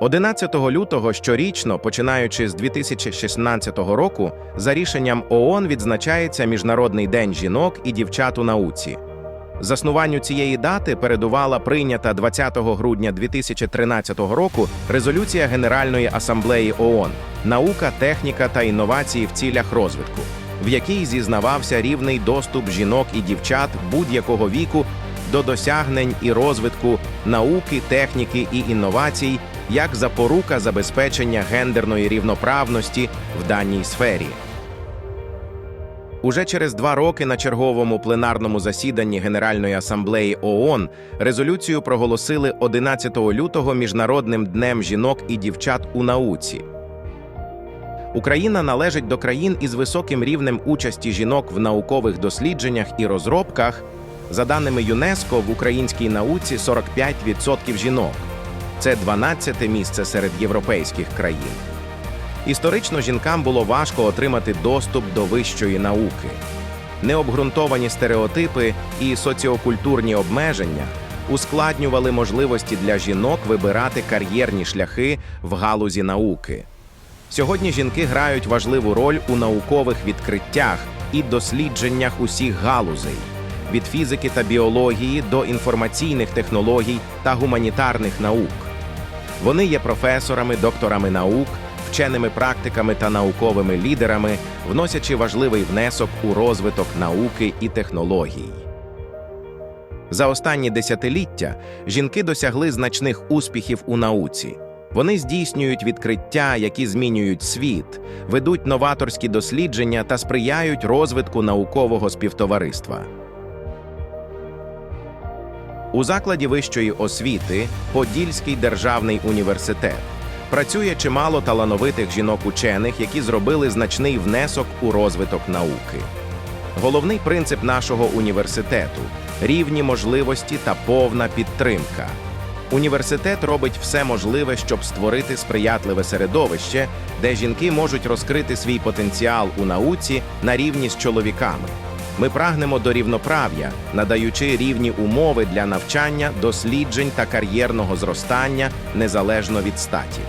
11 лютого щорічно, починаючи з 2016 року, за рішенням ООН відзначається Міжнародний день жінок і дівчат у науці. Заснуванню цієї дати передувала прийнята 20 грудня 2013 року резолюція Генеральної асамблеї ООН «Наука, техніка та інновації в цілях розвитку», в якій зізнавався рівний доступ жінок і дівчат будь-якого віку до досягнень і розвитку науки, техніки і інновацій як запорука забезпечення гендерної рівноправності в даній сфері. Уже через два роки на черговому пленарному засіданні Генеральної асамблеї ООН резолюцію проголосили 11 лютого Міжнародним днем жінок і дівчат у науці. Україна належить до країн із високим рівнем участі жінок в наукових дослідженнях і розробках. За даними ЮНЕСКО, в українській науці 45% жінок. Це 12-те місце серед європейських країн. Історично жінкам було важко отримати доступ до вищої науки. Необґрунтовані стереотипи і соціокультурні обмеження ускладнювали можливості для жінок вибирати кар'єрні шляхи в галузі науки. Сьогодні жінки грають важливу роль у наукових відкриттях і дослідженнях усіх галузей від фізики та біології до інформаційних технологій та гуманітарних наук. Вони є професорами, докторами наук, вченими практиками та науковими лідерами, вносячи важливий внесок у розвиток науки і технологій. За останні десятиліття жінки досягли значних успіхів у науці. Вони здійснюють відкриття, які змінюють світ, ведуть новаторські дослідження та сприяють розвитку наукового співтовариства. У закладі вищої освіти Подільський державний університет працює чимало талановитих жінок-учених, які зробили значний внесок у розвиток науки. Головний принцип нашого університету рівні можливості та повна підтримка. Університет робить все можливе, щоб створити сприятливе середовище, де жінки можуть розкрити свій потенціал у науці на рівні з чоловіками. Ми прагнемо до рівноправ'я, надаючи рівні умови для навчання, досліджень та кар'єрного зростання незалежно від статі.